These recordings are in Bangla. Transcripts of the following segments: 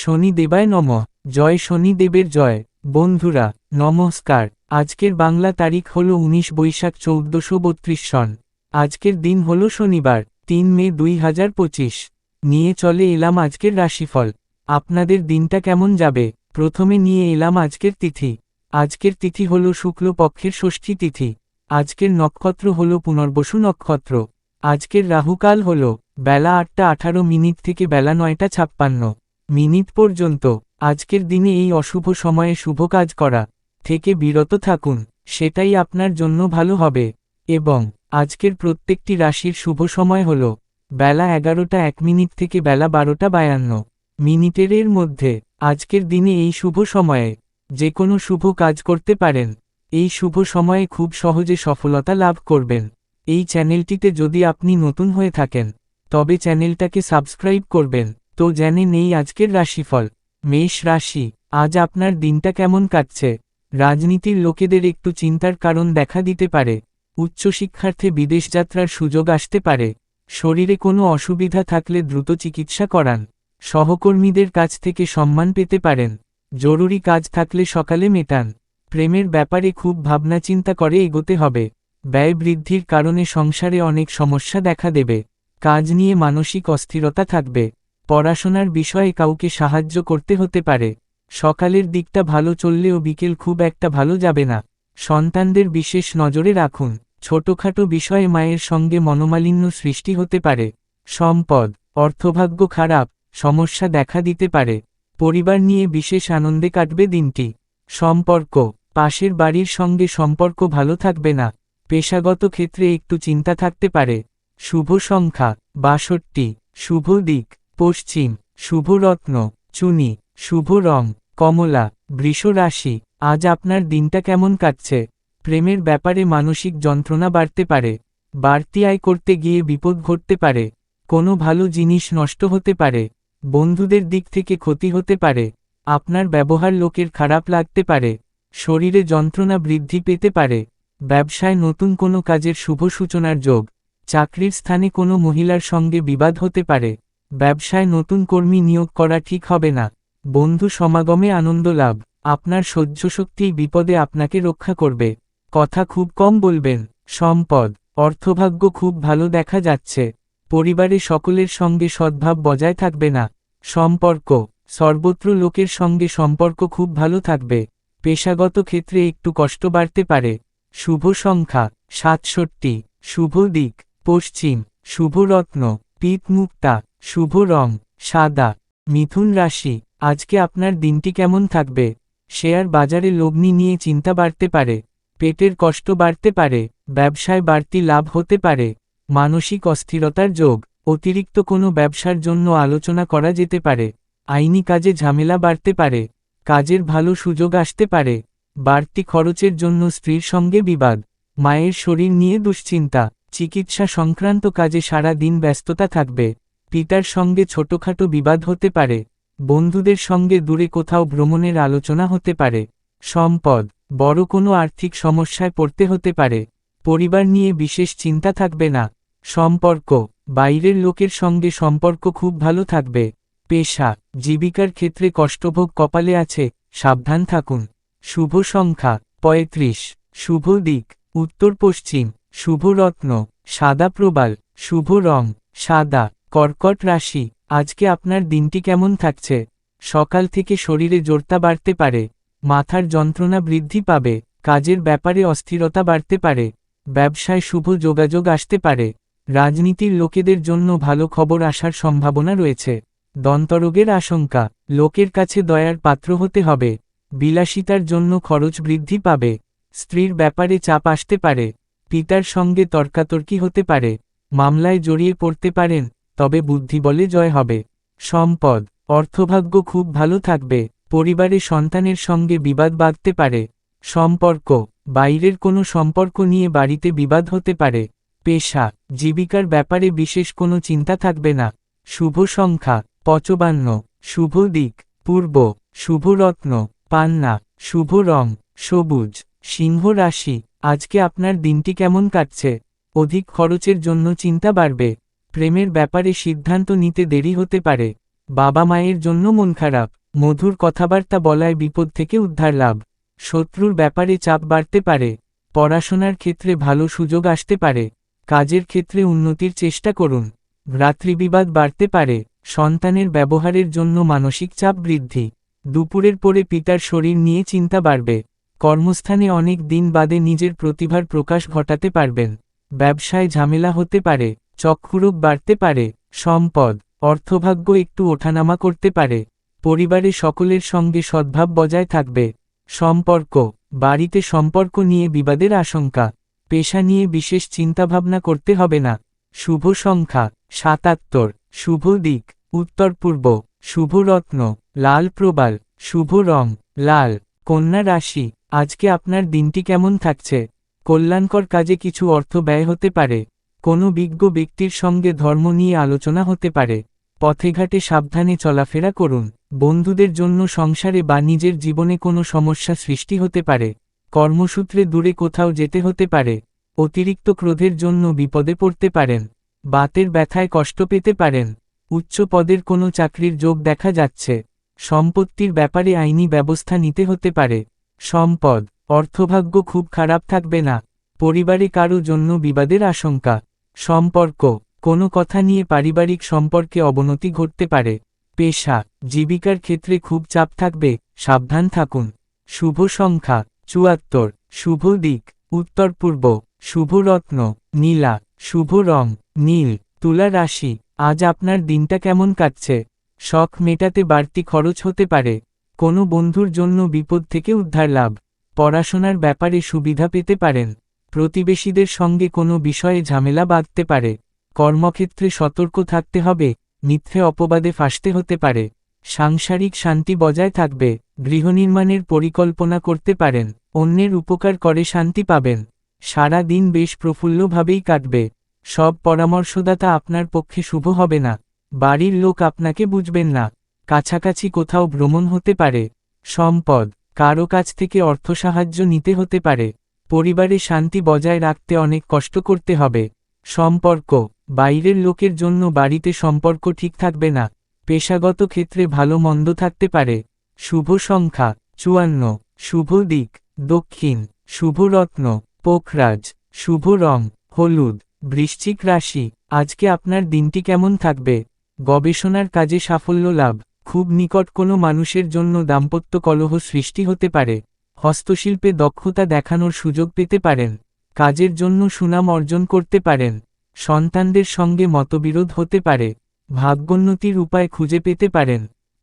শনি দেবায় নম। জয় শনি দেবের জয়। বন্ধুরা, নমস্কার। আজকের বাংলা তারিখ হল উনিশ বৈশাখ চৌদ্দশো বত্রিশ সন। আজকের দিন হল শনিবার, তিন মে দুই হাজার পঁচিশ। নিয়ে চলে এলাম আজকের রাশিফল। আপনাদের দিনটা কেমন যাবে? প্রথমে নিয়ে এলাম আজকের তিথি। আজকের তিথি হল শুক্লপক্ষের ষষ্ঠী তিথি। আজকের নক্ষত্র হল পুনর্বসু নক্ষত্র। আজকের রাহুকাল হল বেলা আটটা আঠারো মিনিট থেকে বেলা নয়টা ছাপ্পান্ন। মিনিট পর্যন্ত। আজকের দিনে এই অশুভ সময়ে শুভ কাজ করা থেকে বিরত থাকুন, সেটাই আপনার জন্য ভালো হবে। এবং আজকের প্রত্যেকটি রাশির শুভ সময় হল বেলা এগারোটা এক মিনিট থেকে বেলা বারোটা বায়ান্ন মিনিটের এর মধ্যে। আজকের দিনে এই শুভ সময়ে যে কোনো শুভ কাজ করতে পারেন। এই শুভ সময়ে খুব সহজে সফলতা লাভ করবেন। এই চ্যানেলটিতে যদি আপনি নতুন হয়ে থাকেন, তবে চ্যানেলটাকে সাবস্ক্রাইব করবেন। তো জেনে নেই আজকের রাশিফল, মেষ রাশি, আজ আপনার দিনটা কেমন কাটছে? রাজনীতির লোকেদের একটু চিন্তার কারণ দেখা দিতে পারে, উচ্চশিক্ষার্থে বিদেশ যাত্রার সুযোগ আসতে পারে, শরীরে কোনো অসুবিধা থাকলে দ্রুত চিকিৎসা করান, সহকর্মীদের কাছ থেকে সম্মান পেতে পারেন, জরুরি কাজ থাকলে সকালে মেটান, প্রেমের ব্যাপারে খুব ভাবনা চিন্তা করে এগোতে হবে, ব্যয় বৃদ্ধির কারণে সংসারে অনেক সমস্যা দেখা দেবে, কাজ নিয়ে মানসিক অস্থিরতা থাকবে পড়াশোনার বিষয়ে কাউকে সাহায্য করতে হতে পারে। সকালের দিকটা ভালো চললেও বিকেল খুব একটা ভালো যাবে না। সন্তানদের বিশেষ নজরে রাখুন। ছোটখাটো বিষয়ে মায়ের সঙ্গে মনোমালিন্য সৃষ্টি হতে পারে। সম্পদ, অর্থভাগ্য খারাপ, সমস্যা দেখা দিতে পারে। পরিবার নিয়ে বিশেষ আনন্দে কাটবে দিনটি। সম্পর্ক, পাশের বাড়ির সঙ্গে সম্পর্ক ভালো থাকবে না। পেশাগত ক্ষেত্রে একটু চিন্তা থাকতে পারে। শুভ সংখ্যা, বাষট্টি, শুভ দিক। পশ্চিম শুভ রত্ন চুনি, শুভ রং, কমলা বৃষ রাশি আজ আপনার দিনটা কেমন কাটছে? প্রেমের ব্যাপারে মানসিক যন্ত্রণা বাড়তে পারে, বাড়তি আয় করতে গিয়ে বিপদ ঘটতে পারে, কোনো ভালো জিনিস নষ্ট হতে পারে, বন্ধুদের দিক থেকে ক্ষতি হতে পারে, আপনার ব্যবহার লোকের খারাপ লাগতে পারে, শরীরে যন্ত্রণা বৃদ্ধি পেতে পারে, ব্যবসায় নতুন কোনো কাজের শুভ সূচনার যোগ, চাকরির স্থানে কোনো মহিলার সঙ্গে বিবাদ হতে পারে ব্যবসায় নতুন কর্মী নিয়োগ করা ঠিক হবে না। বন্ধু সমাগমে আনন্দ লাভ। আপনার সহ্যশক্তি বিপদে আপনাকে রক্ষা করবে। কথা খুব কম বলবেন। সম্পদ, অর্থভাগ্য খুব ভালো দেখা যাচ্ছে। পরিবারে সকলের সঙ্গে সদ্ভাব বজায় থাকবে না। সম্পর্ক, সর্বত্র লোকের সঙ্গে সম্পর্ক খুব ভালো থাকবে। পেশাগত ক্ষেত্রে একটু কষ্ট বাড়তে পারে। শুভ সংখ্যা, সাতষট্টি। শুভ দিক, পশ্চিম। শুভ রত্ন পিত মুক্তা শুভ রং, সাদা, মিথুন রাশি, আজকে আপনার দিনটি কেমন থাকবে? শেয়ার বাজারে লগ্নি নিয়ে চিন্তা বাড়তে পারে, পেটের কষ্ট বাড়তে পারে, ব্যবসায় বাড়তি লাভ হতে পারে, মানসিক অস্থিরতার যোগ, অতিরিক্ত কোনো ব্যবসার জন্য আলোচনা করা যেতে পারে, আইনি কাজে ঝামেলা বাড়তে পারে, কাজের ভালো সুযোগ আসতে পারে, বাড়তি খরচের জন্য স্ত্রীর সঙ্গে বিবাদ, মায়ের শরীর নিয়ে দুশ্চিন্তা, চিকিৎসা সংক্রান্ত কাজে সারা দিন ব্যস্ততা থাকবে। পিতার সঙ্গে ছোটখাটো বিবাদ হতে পারে, বন্ধুদের সঙ্গে দূরে কোথাও ভ্রমণের আলোচনা হতে পারে, সম্পদ, বড় কোনো আর্থিক সমস্যায় পড়তে হতে পারে, পরিবার নিয়ে বিশেষ চিন্তা থাকবে না, সম্পর্ক, বাইরের লোকের সঙ্গে সম্পর্ক খুব ভালো থাকবে, পেশা, জীবিকার ক্ষেত্রে কষ্টভোগ কপালে আছে, সাবধান থাকুন, শুভ সংখ্যা, পঁয়ত্রিশ, শুভ দিক, উত্তর পশ্চিম, শুভ রত্ন, সাদা প্রবাল, শুভ রং, সাদা কর্কট রাশি, আজকে আপনার দিনটি কেমন থাকছে? সকাল থেকে শরীরে জোরতা বাড়তে পারে, মাথার যন্ত্রণা বৃদ্ধি পাবে, কাজের ব্যাপারে অস্থিরতা বাড়তে পারে, ব্যবসায় শুভ যোগাযোগ আসতে পারে, রাজনীতির লোকেদের জন্য ভালো খবর আসার সম্ভাবনা রয়েছে, দন্তরোগের আশঙ্কা, লোকের কাছে দয়ার পাত্র হতে হবে, বিলাসিতার জন্য খরচ বৃদ্ধি পাবে, স্ত্রীর ব্যাপারে চাপ আসতে পারে, পিতার সঙ্গে তর্কাতর্কি হতে পারে, মামলায় জড়িয়ে পড়তে পারেন তবে বুদ্ধি বলে জয় হবে। সম্পদ, অর্থভাগ্য খুব ভালো থাকবে। পরিবারে সন্তানের সঙ্গে বিবাদ বাঁধতে পারে। সম্পর্ক, বাইরের কোনো সম্পর্ক নিয়ে বাড়িতে বিবাদ হতে পারে। পেশা, জীবিকার ব্যাপারে বিশেষ কোনো চিন্তা থাকবে না। শুভ সংখ্যা, পচবান্ন। শুভ দিক, পূর্ব। শুভ রত্ন, পান্না। শুভ রং, সবুজ। সিংহ রাশি, আজকে আপনার দিনটি কেমন কাটছে? অধিক খরচের জন্য চিন্তা বাড়বে। প্রেমের ব্যাপারে সিদ্ধান্ত নিতে দেরি হতে পারে। বাবা মায়ের জন্য মন খারাপ, মধুর কথাবার্তা বলায় বিপদ থেকে উদ্ধার লাভ। শত্রুর ব্যাপারে চাপ বাড়তে পারে, পড়াশোনার ক্ষেত্রে ভালো সুযোগ আসতে পারে, কাজের ক্ষেত্রে উন্নতির চেষ্টা করুন। ভ্রাতৃবিবাদ বাড়তে পারে, সন্তানের ব্যবহারের জন্য মানসিক চাপ বৃদ্ধি। দুপুরের পরে পিতার শরীর নিয়ে চিন্তা বাড়বে। কর্মস্থানে অনেক দিন বাদে নিজের প্রতিভার প্রকাশ ঘটাতে পারবেন। ব্যবসায় ঝামেলা হতে পারে চক্ষুরোগ বাড়তে পারে, সম্পদ, অর্থভাগ্য একটু ওঠানামা করতে পারে, পরিবারে সকলের সঙ্গে সদ্ভাব বজায় থাকবে, সম্পর্ক, বাড়িতে সম্পর্ক নিয়ে বিবাদের আশঙ্কা, পেশা নিয়ে বিশেষ চিন্তাভাবনা করতে হবে না, শুভ সংখ্যা, সাতাত্তর, শুভ দিক, উত্তর পূর্ব, শুভ রত্ন, লাল প্রবাল, শুভ রং, লাল, কন্যা রাশি, আজকে আপনার দিনটি কেমন থাকছে, কল্যাণকর কাজে কিছু অর্থ ব্যয় হতে পারে কোনো বিজ্ঞ ব্যক্তির সঙ্গে ধর্ম নিয়ে আলোচনা হতে পারে। পথেঘাটে সাবধানে চলাফেরা করুন। বন্ধুদের জন্য সংসারে বা নিজের জীবনে কোনো সমস্যা সৃষ্টি হতে পারে। কর্মসূত্রে দূরে কোথাও যেতে হতে পারে। অতিরিক্ত ক্রোধের জন্য বিপদে পড়তে পারেন। বাতের ব্যথায় কষ্ট পেতে পারেন। উচ্চ পদের কোনো চাকরির যোগ দেখা যাচ্ছে। সম্পত্তির ব্যাপারে আইনি ব্যবস্থা নিতে হতে পারে। সম্পদ, অর্থভাগ্য খুব খারাপ থাকবে না। পরিবারে কারও জন্য বিবাদের আশঙ্কা। সম্পর্ক, কোনো কথা নিয়ে পারিবারিক সম্পর্কে অবনতি ঘটতে পারে। পেশা, জীবিকার ক্ষেত্রে খুব চাপ থাকবে, সাবধান থাকুন। শুভ সংখ্যা, চুয়াত্তর, শুভ দিক, উত্তর পূর্ব, শুভ রত্ন, নীলা, শুভ রং, নীল, তুলা রাশি, আজ আপনার দিনটা কেমন কাটছে? শখ মেটাতে বাড়তি খরচ হতে পারে। কোনো বন্ধুর জন্য বিপদ থেকে উদ্ধার লাভ। পড়াশোনার ব্যাপারে সুবিধা পেতে পারেন। প্রতিবেশীদের সঙ্গে কোনো বিষয়ে ঝামেলা বাঁধতে পারে। কর্মক্ষেত্রে সতর্ক থাকতে হবে, মিথ্যে অপবাদে ফাঁসতে হতে পারে। সাংসারিক শান্তি বজায় থাকবে, গৃহনির্মাণের পরিকল্পনা করতে পারেন, অন্যের উপকার করে শান্তি পাবেন। সারা দিন বেশ প্রফুল্লভাবেই কাটবে। সব পরামর্শদাতা আপনার পক্ষে শুভ হবে না। বাড়ির লোক আপনাকে বুঝবেন না। কাছাকাছি কোথাও ভ্রমণ হতে পারে। সম্পদ, কারও কাছ থেকে অর্থ সাহায্য নিতে হতে পারে। পরিবারে শান্তি বজায় রাখতে অনেক কষ্ট করতে হবে। সম্পর্ক, বাইরের লোকের জন্য বাড়িতে সম্পর্ক ঠিক থাকবে না। পেশাগত ক্ষেত্রে ভালো মন্দ থাকতে পারে। শুভ সংখ্যা, চুয়ান্ন। শুভ দিক, দক্ষিণ। শুভ রত্ন, পোখরাজ। শুভ রং, হলুদ। বৃশ্চিক রাশি, আজকে আপনার দিনটি কেমন থাকবে? গবেষণার কাজে সাফল্য লাভ। খুব নিকট কোনো মানুষের জন্য দাম্পত্য কলহ সৃষ্টি হতে পারে। হস্তশিল্পে দক্ষতা দেখানোর সুযোগ পেতে পারেন, কাজের জন্য সুনাম অর্জন করতে পারেন, সন্তানদের সঙ্গে মতবিরোধ হতে পারে, ভাগ্যোন্নতির উপায় খুঁজে পেতে পারেন,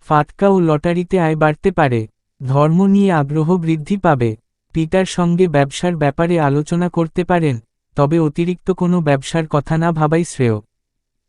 ফাটকা ও লটারিতে আয় বাড়তে পারে, ধর্ম নিয়ে আগ্রহ বৃদ্ধি পাবে, পিতার সঙ্গে ব্যবসার ব্যাপারে আলোচনা করতে পারেন, তবে অতিরিক্ত কোনো ব্যবসার কথা না ভাবাই শ্রেয়।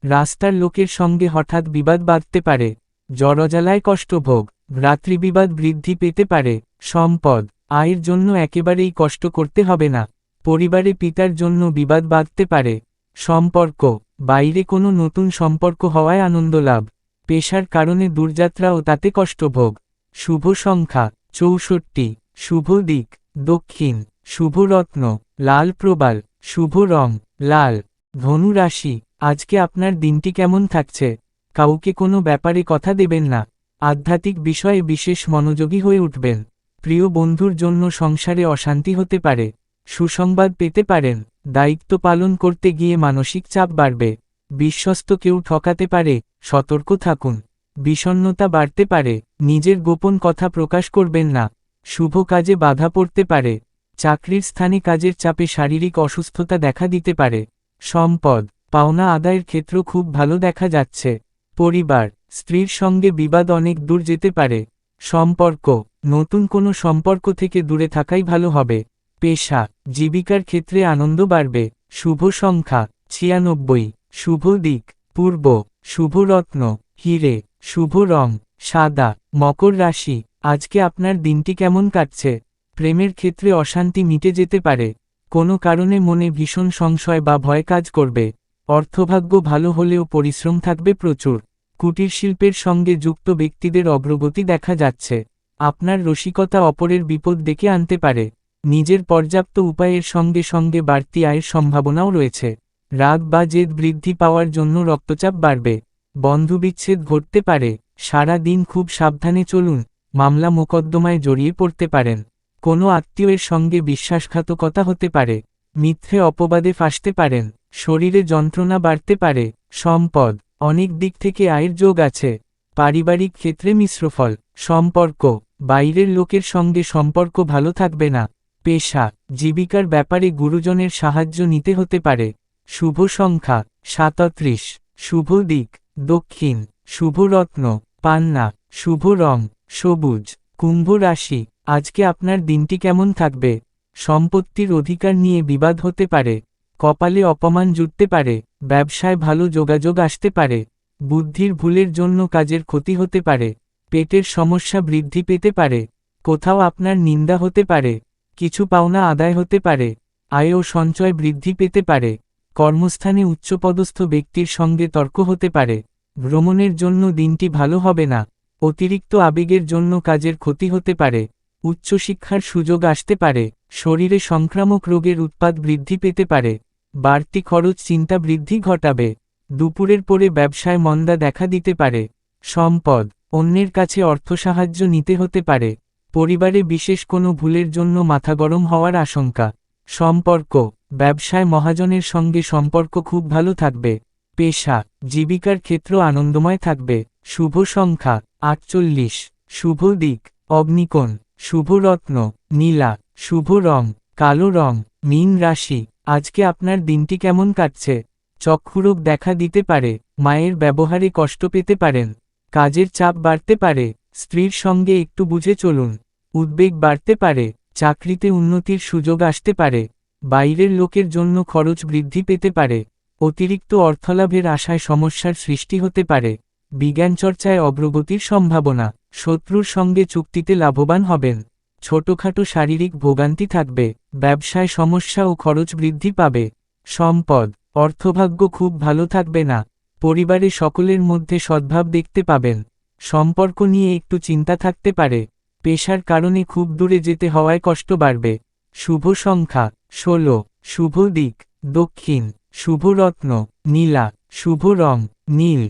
রাস্তার লোকের সঙ্গে হঠাৎ বিবাদ বাঁধতে পারে, জড়জালায় কষ্টভোগ ভ্রাতৃবিবাদ বৃদ্ধি পেতে পারে, সম্পদ আয়ের জন্য একেবারেই কষ্ট করতে হবে না। পরিবারে পিতার জন্য বিবাদ বাঁধতে পারে। সম্পর্ক, বাইরে কোনো নতুন সম্পর্ক হওয়ায় আনন্দ লাভ। পেশার কারণে দুর্যাত্রা ও তাতে কষ্টভোগ। শুভ সংখ্যা, চৌষট্টি। শুভ দিক, দক্ষিণ। শুভ রত্ন, লাল প্রবাল। শুভ রং, লাল। ধনু রাশি, আজকে আপনার দিনটি কেমন থাকছে? কাউকে কোনো ব্যাপারে কথা দেবেন না। আধ্যাত্মিক বিষয়ে বিশেষ মনোযোগী হয়ে উঠবেন। প্রিয় বন্ধুর জন্য সংসারে অশান্তি হতে পারে, সুসংবাদ পেতে পারেন, দায়িত্ব পালন করতে গিয়ে মানসিক চাপ বাড়বে, বিশ্বস্ত কেউ ঠকাতে পারে, সতর্ক থাকুন বিষণ্নতা বাড়তে পারে, নিজের গোপন কথা প্রকাশ করবেন না, শুভ কাজে বাধা পড়তে পারে, চাকরির স্থানে কাজের চাপে শারীরিক অসুস্থতা দেখা দিতে পারে, সম্পদ, পাওনা আদায়ের ক্ষেত্র খুব ভালো দেখা যাচ্ছে, পরিবার, স্ত্রীর সঙ্গে বিবাদ অনেক দূর যেতে পারে, সম্পর্ক নতুন কোনো সম্পর্ক থেকে দূরে থাকাই ভালো হবে। পেশা, জীবিকার ক্ষেত্রে আনন্দ বাড়বে। শুভ সংখ্যা, ছিয়ানব্বই। শুভ দিক, পূর্ব। শুভ রত্ন, হিরে। শুভ রং, সাদা। মকর রাশি, আজকে আপনার দিনটি কেমন কাটছে? প্রেমের ক্ষেত্রে অশান্তি মিটে যেতে পারে। কোনো কারণে মনে ভীষণ সংশয় বা ভয় কাজ করবে। অর্থভাগ্য ভালো হলেও পরিশ্রম থাকবে প্রচুর। কুটির শিল্পের সঙ্গে যুক্ত ব্যক্তিদের অগ্রগতি দেখা যাচ্ছে। আপনার রসিকতা অপরের বিপদ ডেকে আনতে পারে। নিজের পর্যাপ্ত উপায়ের সঙ্গে সঙ্গে বাড়তি আয়ের সম্ভাবনাও রয়েছে। রাগ বা জেদ বৃদ্ধি পাওয়ার জন্য রক্তচাপ বাড়বে। বন্ধুবিচ্ছেদ ঘটতে পারে। সারা দিন খুব সাবধানে চলুন। মামলা মোকদ্দমায় জড়িয়ে পড়তে পারেন। কোনো আত্মীয়ের সঙ্গে বিশ্বাসঘাতকতা হতে পারে। মিথ্যে অপবাদে ফাঁসতে পারেন। শরীরে যন্ত্রণা বাড়তে পারে। সম্পদ অনেক দিক থেকে আয়ের যোগ আছে। পারিবারিক ক্ষেত্রে মিশ্রফল। সম্পর্ক বাইরের লোকের সঙ্গে সম্পর্ক ভালো থাকবে না। পেশা, জীবিকার ব্যাপারে গুরুজনের সাহায্য নিতে হতে পারে। শুভ সংখ্যা, সাতত্রিশ। শুভ দিক, দক্ষিণ। শুভ রত্ন, পান্না। শুভ রং, সবুজ। কুম্ভ রাশি, আজকে আপনার দিনটি কেমন থাকবে? সম্পত্তির অধিকার নিয়ে বিবাদ হতে পারে। কপালে অপমান জুটতে পারে। ব্যবসায় ভালো যোগাযোগ আসতে পারে। বুদ্ধির ভুলের জন্য কাজের ক্ষতি হতে পারে। পেটের সমস্যা বৃদ্ধি পেতে পারে, কোথাও আপনার নিন্দা হতে পারে, কিছু পাওনা আদায় হতে পারে, আয় ও সঞ্চয় বৃদ্ধি পেতে পারে, কর্মস্থানে উচ্চপদস্থ ব্যক্তির সঙ্গে তর্ক হতে পারে, ভ্রমণের জন্য দিনটি ভালো হবে না, অতিরিক্ত আবেগের জন্য কাজের ক্ষতি হতে পারে, উচ্চশিক্ষার সুযোগ আসতে পারে, শরীরে সংক্রামক রোগের উৎপাদ বৃদ্ধি পেতে পারে, বাড়তি খরচ চিন্তা বৃদ্ধি ঘটাবে, দুপুরের পরে ব্যবসায় মন্দা দেখা দিতে পারে, সম্পদ অন্যের কাছে অর্থ সাহায্য নিতে হতে পারে। পরিবারে বিশেষ কোনো ভুলের জন্য মাথা গরম হওয়ার আশঙ্কা। সম্পর্ক, ব্যবসায় মহাজনের সঙ্গে সম্পর্ক খুব ভালো থাকবে। পেশা, জীবিকার ক্ষেত্র আনন্দময় থাকবে। শুভ সংখ্যা, আটচল্লিশ। শুভ দিক, অগ্নিকোণ। শুভ রত্ন, নীলা। শুভ রং, কালো রং, মীন রাশি। আজকে আপনার দিনটি কেমন কাটছে? চক্ষুরোগ দেখা দিতে পারে। মায়ের ব্যবহারে কষ্ট পেতে পারেন। কাজের চাপ বাড়তে পারে, স্ত্রীর সঙ্গে একটু বুঝে চলুন। উদ্বেগ বাড়তে পারে, চাকরিতে উন্নতির সুযোগ আসতে পারে, বাইরের লোকের জন্য খরচ বৃদ্ধি পেতে পারে, অতিরিক্ত অর্থলাভের আশায় সমস্যার সৃষ্টি হতে পারে, বিজ্ঞান চর্চায় অগ্রগতির সম্ভাবনা, শত্রুর সঙ্গে চুক্তিতে লাভবান হবেন, ছোটখাটো শারীরিক ভোগান্তি থাকবে, ব্যবসায় সমস্যা ও খরচ বৃদ্ধি পাবে, সম্পদ, অর্থভাগ্য খুব ভালো থাকবে না। পরিবারে সকলের মধ্যে সদ্ভাব দেখতে পাবেন। সম্পর্ক নিয়ে একটু চিন্তা থাকতে পারে। পেশার কারণে খুব দূরে যেতে হওয়ায় কষ্ট বাড়বে। শুভ সংখ্যা, ষোলো। শুভ দিক, দক্ষিণ। শুভ রত্ন, নীলা। শুভ রং, নীল।